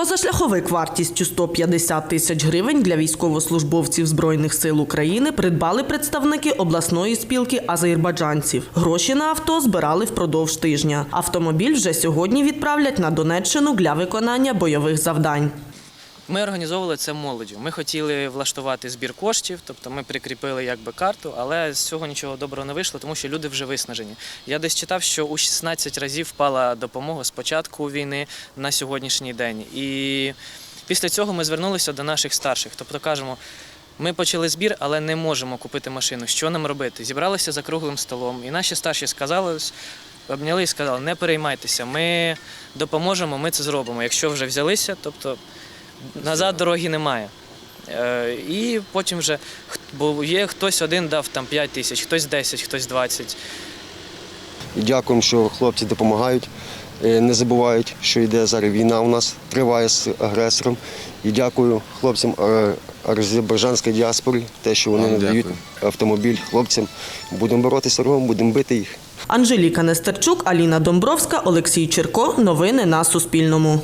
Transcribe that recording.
Позашляховик вартістю 150 тисяч гривень для військовослужбовців Збройних сил України придбали представники обласної спілки азербайджанців. Гроші на авто збирали впродовж тижня. Автомобіль вже сьогодні відправлять на Донеччину для виконання бойових завдань. Ми організовували це молоддю. Ми хотіли влаштувати збір коштів, тобто ми прикріпили якби карту, але з цього нічого доброго не вийшло, тому що люди вже виснажені. Я десь читав, що у 16 разів впала допомога з початку війни на сьогоднішній день. І після цього ми звернулися до наших старших. Тобто кажемо, ми почали збір, але не можемо купити машину. Що нам робити? Зібралися за круглим столом, і наші старші сказали. Обняли і сказали, не переймайтеся, ми допоможемо, ми це зробимо. Якщо вже взялися, тобто назад дороги немає. Е, І потім вже бо є хтось один дав там 5 тисяч, хтось 10, хтось 20. І дякуємо, що хлопці допомагають, е, не забувають, що йде зараз війна у нас, триває з агресором. І дякую хлопцям е, азербайджанської діаспори, те, що вони надають автомобіль хлопцям. Будемо боротися разом, будемо бити їх. Анжеліка Нестерчук, Аліна Домбровська, Олексій Черко. Новини на Суспільному.